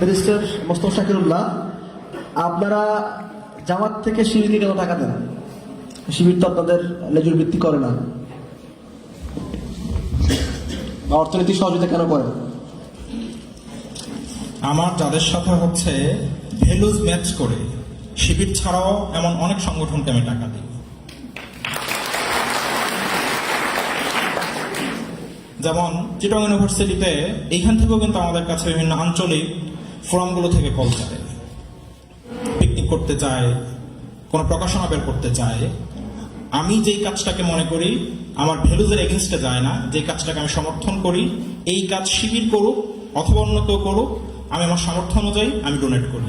Barrister Mostafa শাকিরুল্লাহ, আপনারা জামাত থেকে শিবিরকে কেন টাকা দেন? শিবির তো আপনাদের লেজুর ভিত্তি করে না। বা অর্থনৈতিক সহযোগিতা কেন করে আমার যাদের সাথে হচ্ছে ভ্যালুজ ম্যাচ করে, শিবির ছাড়াও এমন অনেক সংগঠনকে আমি টাকা দিই। যেমন চিটং ইউনিভার্সিটিতে এইখান থেকেও কিন্তু আমাদের কাছে বিভিন্ন আঞ্চলিক ফোরামগুলো থেকে কল করে। পিকনিক করতে চায় কোনো প্রকাশনা বের করতে চায় আমি যেই কাজটাকে মনে করি, আমার ভ্যালুজের এগেনস্টে যায় না। যে কাজটাকে আমি সমর্থন করি, এই কাজ শিবির করুক অথবা অন্য কেউ করুক, আমি আমার সামর্থ্য অনুযায়ী আমি ডোনেট করি।